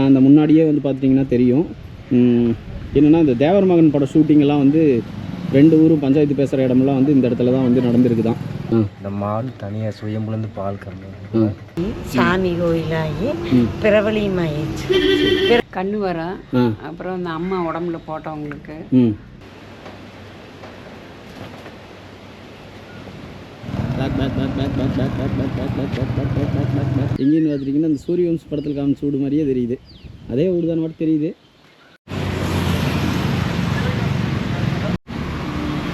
அந்த முன்னாடியே வந்து பார்த்துட்டிங்கன்னா தெரியும். என்னன்னா இந்த தேவர் மகன் பட ஷூட்டிங் எல்லாம் வந்து ரெண்டு ஊரும் பஞ்சாயத்து பேசுகிற இடமெல்லாம் வந்து இந்த இடத்துல தான் வந்து நடந்திருக்குதான். ஆ. இந்த மாடு தனியாக சுயம்புலேருந்து பால் கறந்து சாமி கோயிலாகி ம். பிரபலியம் ஆயிடுச்சு. கண்ணு வரும் அப்புறம் இந்த அம்மா உடம்புல போட்டவங்களுக்கு பேக் பேக் பேக் பேக் பேக் பேக் பேக் பேக் பேக் பேக் பேக் பேக் பேக் பேக் பேக் பேக் எங்கேன்னு பார்த்துட்டிங்கன்னா அந்த சூரியவம்ச படத்தில் காமிச்ச வீடு மாதிரியே தெரியுது. அதே வீடு தான் மட்டும் தெரியுது.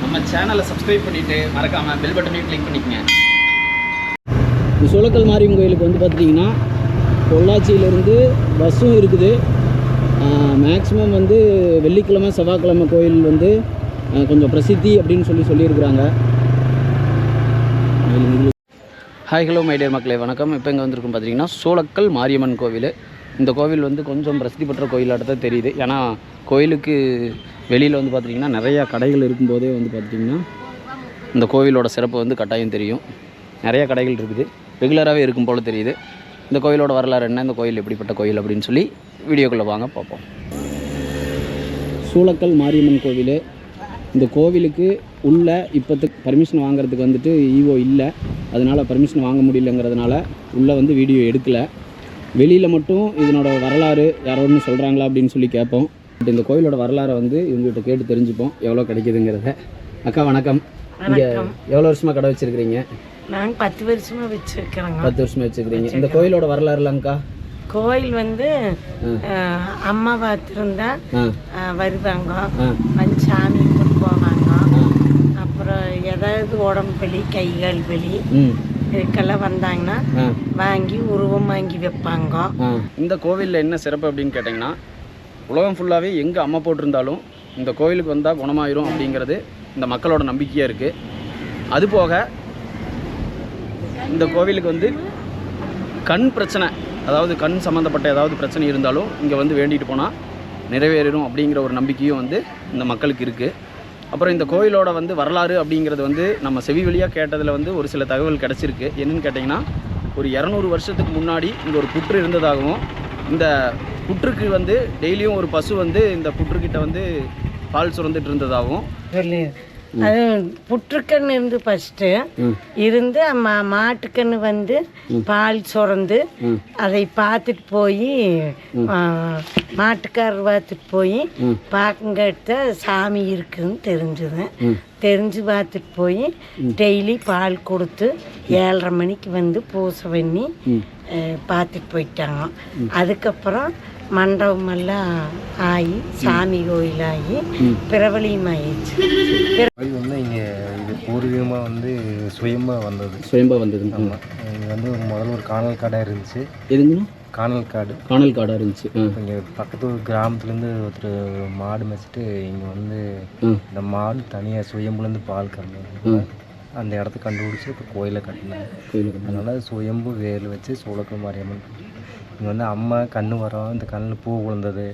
நம்ம சேனலை சப்ஸ்கிரைப் பண்ணிவிட்டு மறக்காமல் பெல் பட்டனையும் கிளிக் பண்ணிக்கங்க. இந்த சோளக்கல் மாரியம்மன் கோயிலுக்கு வந்து பார்த்துட்டிங்கன்னா பொள்ளாச்சியிலேருந்து பஸ்ஸும் இருக்குது. மேக்ஸிமம் வந்து வெள்ளிக்கிழமை செவ்வாய்க்கிழமை கோயில் வந்து கொஞ்சம் பிரசித்தி அப்படின்னு சொல்லி சொல்லியிருக்கிறாங்க. ஹாய் ஹலோ மைடியர் மக்களே வணக்கம். இப்போ இங்கே வந்திருக்கும் பார்த்தீங்கன்னா சோளக்கல் மாரியம்மன் கோவில். இந்த கோவில் வந்து கொஞ்சம் பிரசித்தி பெற்ற கோயிலாட்டதான் தெரியுது. ஏன்னா கோயிலுக்கு வெளியில் வந்து பார்த்திங்கன்னா நிறையா கடைகள் இருக்கும்போதே வந்து பார்த்திங்கன்னா இந்த கோவிலோட சிறப்பு வந்து கட்டாயம் தெரியும். நிறையா கடைகள் இருக்குது. ரெகுலராகவே இருக்கும் போல் தெரியுது. இந்த கோயிலோட வரலாறு என்ன? இந்த கோயில் எப்படிப்பட்ட கோயில் அப்படின்னு சொல்லி வீடியோக்குள்ளே வாங்க பார்ப்போம். சூளக்கல் மாரியம்மன் கோவில். இந்த கோவிலுக்கு உள்ள இப்போத்துக்கு பர்மிஷன் வாங்குறதுக்கு வந்துட்டு ஈவோ இல்லை. அதனால் பர்மிஷன் வாங்க முடியலங்கிறதுனால உள்ளே வந்து வீடியோ எடுக்கலை. வெளியில் மட்டும் இதனோட வரலாறு யாரோ ஒன்று சொல்கிறாங்களா அப்படின்னு சொல்லி கேட்போம். பட் இந்த கோயிலோட வரலாறை வந்து இவங்ககிட்ட கேட்டு தெரிஞ்சுப்போம். எவ்வளோ கிடைக்குதுங்கிறத. அக்கா வணக்கம். இங்கே எவ்வளோ வருஷமாக கடை வச்சுருக்கிறீங்க? நாங்க பத்து வருஷமா வச்சிருக்கிறோங்க. பத்து வருஷமாக வச்சுருக்கிறீங்க. இந்த கோயிலோட வரலாறுலாங்க்கா கோயில் வந்து அம்மா பார்த்துருந்தா வருவாங்க. வந்து சாமி ஏதாவது உடம்பு வலி கை கால் வலி இதுக்கெல்லாம் வந்தாங்கன்னா வாங்கி உருவம் வாங்கி வைப்பாங்க. இந்த கோவிலில் என்ன சிறப்பு அப்படின்னு கேட்டிங்கன்னா உலகம் ஃபுல்லாகவே எங்கே அம்மா போட்டிருந்தாலும் இந்த கோவிலுக்கு வந்தால் குணமாயிரும் அப்படிங்கிறது இந்த மக்களோட நம்பிக்கையாக இருக்குது அதுபோக இந்த கோவிலுக்கு வந்து கண் பிரச்சனை அதாவது கண் சம்மந்தப்பட்ட ஏதாவது பிரச்சனை இருந்தாலும் இங்கே வந்து வேண்டிட்டு போனால் நிறைவேறிடும் அப்படிங்கிற ஒரு நம்பிக்கையும் வந்து இந்த மக்களுக்கு இருக்குது அப்புறம் இந்த கோயிலோட வந்து வரலாறு அப்படிங்கிறது வந்து நம்ம செவி வழியாக கேட்டதில் வந்து ஒரு சில தகவல் கிடச்சிருக்கு. என்னென்னு கேட்டிங்கன்னா ஒரு இரநூறு வருஷத்துக்கு முன்னாடி இங்கே ஒரு புற்று இருந்ததாகவும் இந்த புற்றுக்கு வந்து டெய்லியும் ஒரு பசு வந்து இந்த புற்றுக்கிட்ட வந்து பால் சுரந்துட்டு இருந்ததாகவும். அது புற்றுக்கண்ணு இருந்து ஃபஸ்ட்டு இருந்து மா மாட்டுக்கண்ணு வந்து பால் சுரந்து அதை பார்த்துட்டு போய் மாட்டுக்காரர் பார்த்துட்டு போய் பார்க்குங்கிட்ட சாமி இருக்குன்னு தெரிஞ்சுது. தெரிஞ்சு பார்த்துட்டு போய் டெய்லி பால் கொடுத்து ஏழரை மணிக்கு வந்து பூசை பண்ணி பார்த்துட்டு போயிட்டாங்க. அதுக்கப்புறம் மண்டபமெல்லாம் ஆகி சாமி கோயிலாகி பிரபலியம் ஆயிடுச்சு. கோயில் வந்து இங்கே இது பூர்வீகமாக வந்து சுயமாக வந்தது. சுயம்பா வந்தது. ஆமாம் இங்கே வந்து ஒரு முதல்ல ஒரு காணல் காடாக இருந்துச்சு. எதுங்கண்ணா? காணல் காடு. காணல் காடாக இருந்துச்சு. இங்கே பக்கத்து ஒரு கிராமத்துலேருந்து ஒருத்தர் மாடு மேய்ச்சிட்டு இங்கே வந்து. இந்த மாடு தனியாக சுயம்புலேருந்து பால் கறந்து அந்த இடத்த கண்டுபிடிச்சி இப்போ கோயிலை கட்டினாங்க. அதனால் சுயம்பு வேல் வச்சு சோளக்கல் மாரியம்மன் இங்கே வந்து அம்மா கண்ணு வரோம் இந்த கண்ணில் பூ விழுந்தது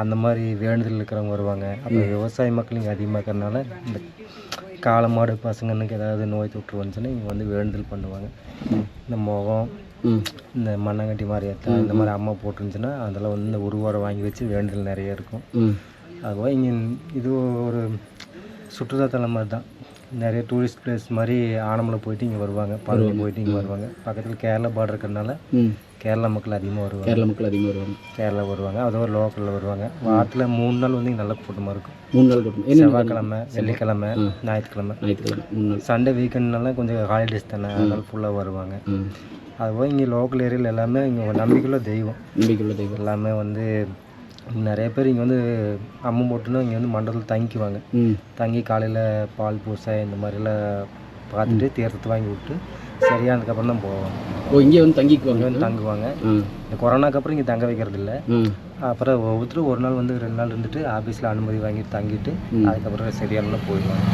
அந்த மாதிரி வேண்டுதல் இருக்கிறவங்க வருவாங்க. அப்புறம் விவசாய மக்கள் இங்கே அதிகமாக இருக்கிறனால இந்த காளை மாடு பசங்கனுக்கு ஏதாவது நோய் தொற்று வந்துச்சுன்னா இங்கே வந்து வேண்டுதல் பண்ணுவாங்க. இந்த முகம் இந்த மண்ணாங்கட்டி மாரியத்தா இந்த மாதிரி அம்மா போட்டுருந்துச்சுன்னா அதெல்லாம் வந்து இந்த உருவாடை வாங்கி வச்சு வேண்டுதல் நிறைய இருக்கும். அதுபோல் இங்கே இது ஒரு சுற்றுலாத்தலம் மாதிரி தான். நிறைய டூரிஸ்ட் பிளேஸ் மாதிரி ஆனமலை போயிட்டு இங்கே வருவாங்க. பழனி போயிட்டு இங்கே வருவாங்க. பக்கத்தில் கேரளா பார்டர் இருக்கிறதுனால கேரளா மக்கள் அதிகமாக வருவாங்க. கேரளா மக்கள் அதிகமாக வருவாங்க. கேரளா வருவாங்க. அதோ லோக்கலில் வருவாங்க. வாரத்தில் மூணு நாள் வந்து இங்கே நல்ல கூட்டமாக இருக்கும். மூணு நாள் கூட்டம். செவ்வாய்க்கிழமை வெள்ளிக்கிழமை ஞாயிற்றுக்கிழமை. ஞாயிற்றுக்கிழமை மூணு நாள். சண்டே வீக்கெண்ட்னால கொஞ்சம் ஹாலிடேஸ் தானே அதனால ஃபுல்லாக வருவாங்க. அதுபோல் இங்கே லோக்கல் ஏரியாவில் எல்லாமே இங்கே நம்பிக்கையுள்ள தெய்வம். நம்பிக்கையுள்ள தெய்வம். எல்லாமே வந்து நிறைய பேர் இங்கே வந்து அம்மு போட்டுன்னா இங்கே வந்து மண்டபத்தில் தங்கிக்குவாங்க. தங்கி காலையில் பால் பூசை இந்த மாதிரிலாம் பார்த்துட்டு தீர்த்தத்தை வாங்கி விட்டு சரியானதுக்கப்புறம் தான் போவாங்க ஓ இங்கே வந்து தங்கிக்குவாங்க? இங்கே வந்து தங்குவாங்க. இந்த கொரோனாக்கு அப்புறம் இங்கே தங்க வைக்கிறது இல்லை ம். அப்புறம் ஒவ்வொருத்தரும் ஒரு நாள் வந்து ரெண்டு நாள் இருந்துட்டு ஆஃபீஸில் அனுமதி வாங்கிட்டு தங்கிட்டு அதுக்கப்புறம் சரியான போயிடுவாங்க.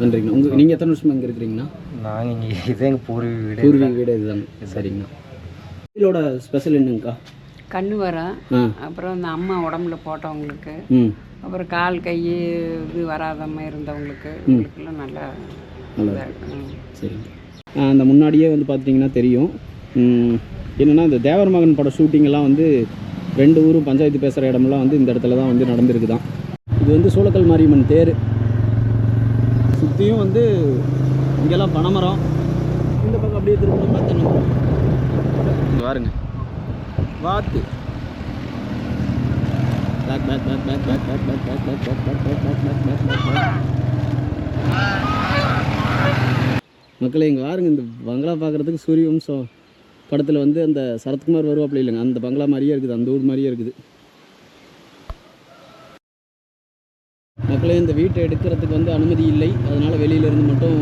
நன்றிங்கண்ணா. உங்கள் நீங்கள் எத்தனை வருஷமா இங்கே இருக்கிறீங்கண்ணா? நாங்கள் இங்கே இதே எங்கள் பூர்வீக வீடு பூர்வீக வீடு இதுதாங்க. சரிங்கண்ணா. கோயிலோட ஸ்பெஷல் என்னங்கக்கா? கண்ணு வரும் அப்புறம் இந்த அம்மா உடம்புல போட்டவங்களுக்கு ம். அப்புறம் கால் கை இது வராதம இருந்தவங்களுக்கு இவங்களுக்கெல்லாம் நல்லா நல்லா. சரிங்க அந்த முன்னாடியே வந்து பார்த்தீங்கன்னா தெரியும் என்னென்னா இந்த தேவர் மகன் பட ஷூட்டிங்கெல்லாம் வந்து ரெண்டு ஊரும் பஞ்சாயத்து பேசுகிற இடமெல்லாம் வந்து இந்த இடத்துல தான் வந்து நடந்திருக்குதான் இது வந்து சூளக்கல் மாரியம்மன் தேர் சுற்றியும் வந்து இங்கெல்லாம் பனைமரம் இந்த பக்கம் அப்படியே திரும்ப இங்க பாருங்க வாத்து பேக் பேக் பேக் பேக் பேக் பேக் பேக் பேக் பேக் பேக் பேக் பேக் பேக் பேக் பேக் மக்களை இங்கே பாருங்கள் இந்த பங்களா பார்க்குறதுக்கு சூரிய வம்சம் படத்தில் வந்து அந்த சரத்குமார் வருவாப்புல இல்லைங்க. அந்த பங்களா மாதிரியே இருக்குது. அந்த ஊர் மாதிரியே இருக்குது. மக்களே இந்த வீட்டை எடுக்கிறதுக்கு வந்து அனுமதி இல்லை. அதனால் வெளியிலேருந்து மட்டும்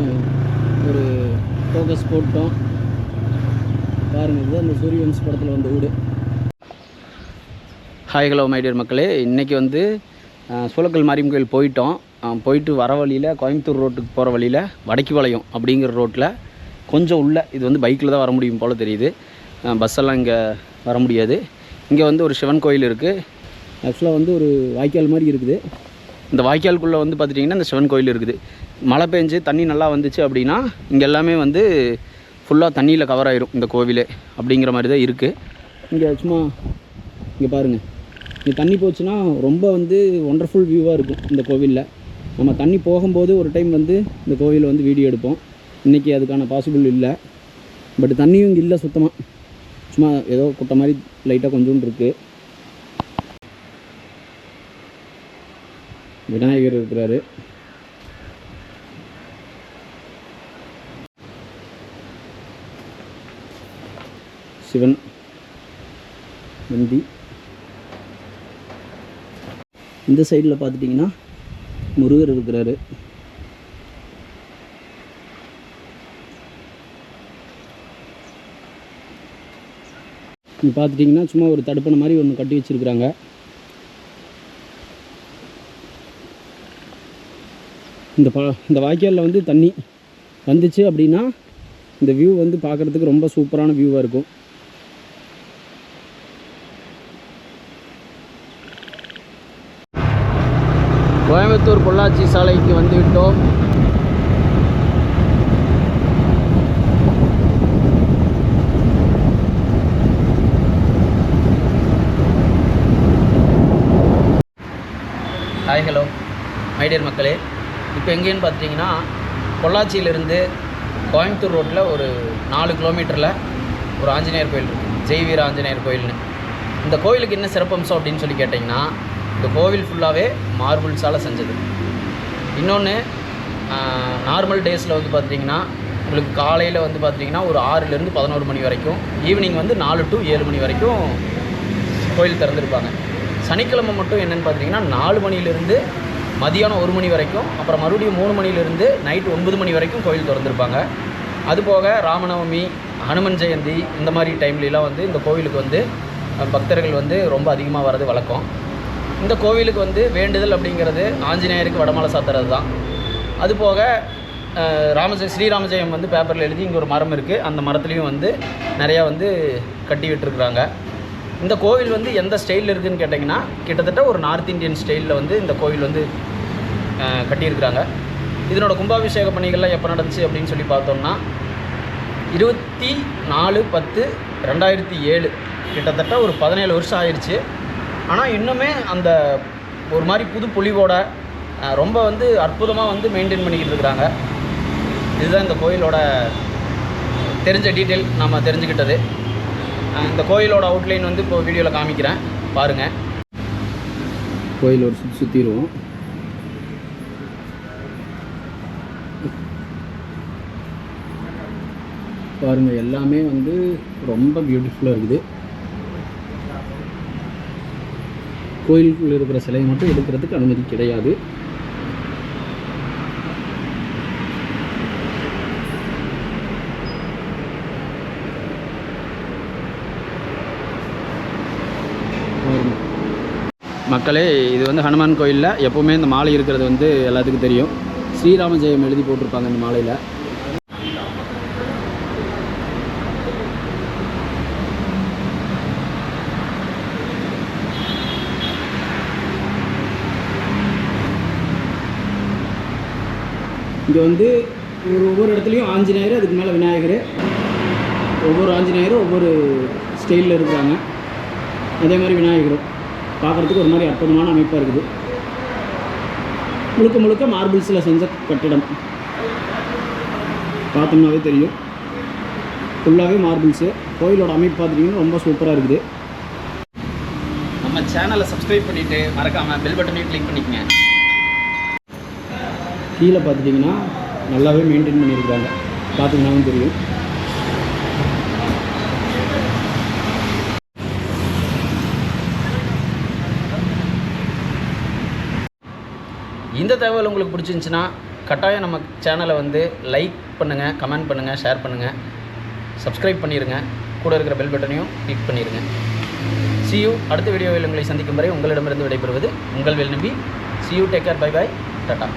ஒரு ஃபோக்கஸ் போட்டோம். பாருங்கள் இதுதான் அந்த சூரிய படத்தில் வந்த வீடு. ஹாய் ஹலோ மைடியர் மக்களே. இன்றைக்கி வந்து அஹ், மாரியம் கோயில் போயிட்டோம். போயிட்டு வர வழியில் கோயம்புத்தூர் ரோட்டுக்கு போகிற வழியில் வடக்கிபாளையம் அப்படிங்கிற ரோட்டில் கொஞ்சம் உள்ளே இது வந்து பைக்கில் தான் வர முடியும் போல் தெரியுது. பஸ்ஸெல்லாம் இங்கே வர முடியாது. இங்கே வந்து ஒரு சிவன் கோயில் இருக்குது ஆக்சுவலாக வந்து ஒரு வாய்க்கால் மாதிரி இருக்குது. இந்த வாய்க்காலுக்குள்ளே வந்து பார்த்துட்டிங்கன்னா இந்த சிவன் கோயில் இருக்குது. மழை பெஞ்சு தண்ணி நல்லா வந்துச்சு அப்படின்னா இங்கே எல்லாமே வந்து ஃபுல்லாக தண்ணியில் கவர் ஆயிரும் இந்த கோவில் அப்படிங்கிற மாதிரி தான் இருக்குது இங்கே சும்மா இங்கே பாருங்கள் இங்கே தண்ணி போச்சுன்னா ரொம்ப வந்து ஒண்டர்ஃபுல் வியூவாக இருக்கும் இந்த கோவிலில். நம்ம தண்ணி போகும்போது ஒரு டைம் வந்து இந்த கோவிலில் வந்து வீடியோ எடுப்போம். இன்றைக்கி அதுக்கான பாசிபிள் இல்லை. பட் தண்ணியும் இங்கே இல்லை சுத்தமாக சும்மா ஏதோ குட்டை மாதிரி லைட்டாக கொஞ்சோண்டு இருக்குது விநாயகர் இருக்கிறாரு. சிவன் நந்தி. இந்த சைடில் பார்த்துட்டிங்கன்னா முருகர் இருக்கிறாரு. பார்த்துட்டிங்கன்னா சும்மா ஒரு தடுப்பணை மாதிரி ஒன்று கட்டி வச்சுருக்குறாங்க. இந்த ப இந்த வாய்க்காலில் வந்து தண்ணி வந்துச்சு அப்படின்னா இந்த வியூ வந்து பார்க்குறதுக்கு ரொம்ப சூப்பரான வியூவாக இருக்கும். கோயம்புத்தூர் பொள்ளாச்சி சாலைக்கு வந்து விட்டோம் ஹாய் ஹலோ மைடியர் மக்களே இப்போ எங்கேன்னு பார்த்தீங்கன்னா பொள்ளாச்சியிலிருந்து கோயம்புத்தூர் ரோட்டில் ஒரு நாலு கிலோமீட்டரில் ஒரு ஆஞ்சநேயர் கோயில் இருக்குது ஜெய்வீர ஆஞ்சநேயர் கோயில்னு. இந்த கோயிலுக்கு என்ன சிறப்பம்சம் அப்படின்னு சொல்லி கேட்டிங்கன்னா இந்த கோவில் ஃபுல்லாகவே மார்பிள்ஸால் செஞ்சது. இன்னொன்று நார்மல் டேஸில் வந்து பார்த்திங்கன்னா உங்களுக்கு காலையில் வந்து பார்த்திங்கன்னா ஒரு ஆறுலேருந்து பதினோரு மணி வரைக்கும் ஈவினிங் வந்து நாலு டு ஏழு மணி வரைக்கும் கோயில் திறந்துருப்பாங்க. சனிக்கிழமை மட்டும் என்னென்னு பார்த்தீங்கன்னா நாலு மணிலேருந்து மதியானம் ஒரு மணி வரைக்கும் அப்புறம் மறுபடியும் மூணு மணிலேருந்து நைட்டு ஒன்பது மணி வரைக்கும் கோயில் திறந்துருப்பாங்க. அதுபோக ராமநவமி ஹனுமன் ஜெயந்தி இந்த மாதிரி டைம்லலாம் வந்து இந்த கோவிலுக்கு வந்து பக்தர்கள் வந்து ரொம்ப அதிகமாக வர்றது வழக்கம். இந்த கோவிலுக்கு வந்து வேண்டுதல் அப்படிங்கிறது ஆஞ்சநேயருக்கு வடமாலை சாத்துறது தான். அதுபோக அஹ், ஸ்ரீராமஜெயம் வந்து பேப்பரில் எழுதி இங்கே ஒரு மரம் இருக்குது அந்த மரத்துலேயும் வந்து நிறையா வந்து கட்டி விட்டுருக்குறாங்க. இந்த கோவில் வந்து எந்த ஸ்டைலில் இருக்குதுன்னு கேட்டிங்கன்னா கிட்டத்தட்ட ஒரு நார்த் இந்தியன் ஸ்டைலில் வந்து இந்த கோவில் வந்து கட்டியிருக்கிறாங்க. இதனோட கும்பாபிஷேக பணிகள்லாம் எப்போ நடந்துச்சு அப்படின்னு சொல்லி பார்த்தோம்னா இருபத்தி நாலு பத்து ரெண்டாயிரத்தி ஏழு. கிட்டத்தட்ட ஒரு பதினேழு வருஷம் ஆயிடுச்சு ஆனால் இன்னுமே அந்த ஒரு மாதிரி புது பொலிவோட ரொம்ப வந்து அற்புதமாக வந்து மெயின்டைன் பண்ணிக்கிட்டு இருக்கிறாங்க. இதுதான் இந்த கோயிலோட தெரிஞ்ச டீட்டெயில் நம்ம தெரிஞ்சுக்கிட்டது. இந்த கோயிலோட அவுட்லைன் வந்து இப்போ வீடியோவில் காமிக்கிறேன். பாருங்கள் கோயிலோட சுற்றி சுற்றிடுவோம் பாருங்கள் எல்லாமே வந்து ரொம்ப பியூட்டிஃபுல்லாக இருக்குது. கோயிலுக்குள் இருக்கிற சிலையை மட்டும் எடுக்கிறதுக்கு அனுமதி கிடையாது. மக்களே இது வந்து ஹனுமான் கோயிலில் எப்போவுமே இந்த மாலை இருக்கிறது வந்து எல்லாத்துக்கும் தெரியும். ஸ்ரீராம ஜெயம் எழுதி போட்டிருப்பாங்க இந்த மாலையில். இங்கே வந்து ஒரு ஒவ்வொரு இடத்துலையும் ஆஞ்சநேயர் அதுக்கு மேலே விநாயகர். ஒவ்வொரு ஆஞ்சநேயரும் ஒவ்வொரு ஸ்டைலில் இருக்கிறாங்க அதே மாதிரி விநாயகரும். பார்க்குறதுக்கு ஒரு மாதிரி அற்புதமான அமைப்பாக இருக்குது. முழுக்க முழுக்க மார்பிள்ஸில் செஞ்ச கட்டிடம். பார்த்தோம்னாவே தெரியும். ஃபுல்லாகவே மார்பிள்ஸு. கோயிலோட அமைப்பு பார்த்துட்டிங்கன்னா ரொம்ப சூப்பராக இருக்குது. நம்ம சேனலை சப்ஸ்கிரைப் பண்ணிவிட்டு மறக்காமல் பெல் பட்டனையும் கிளிக் பண்ணிக்கங்க. கீழே பார்த்துட்டிங்கன்னா நல்லாவே மெயின்டைன் பண்ணியிருக்காங்க பார்த்தீங்கன்னாவும் தெரியும். இந்த தகவல் உங்களுக்கு பிடிச்சிருந்துச்சின்னா கட்டாயம் நம்ம சேனலை வந்து லைக் பண்ணுங்கள் கமெண்ட் பண்ணுங்கள் ஷேர் பண்ணுங்கள் சப்ஸ்கிரைப் பண்ணிடுங்க கூட இருக்கிற பெல் பட்டனையும் கிளிக் பண்ணிடுங்க சியூ அடுத்த வீடியோவில் உங்களை சந்திக்கும் வரை உங்களிடமிருந்து விடைபெறுவது உங்கள் Vel Nambi. See you take care bye bye tata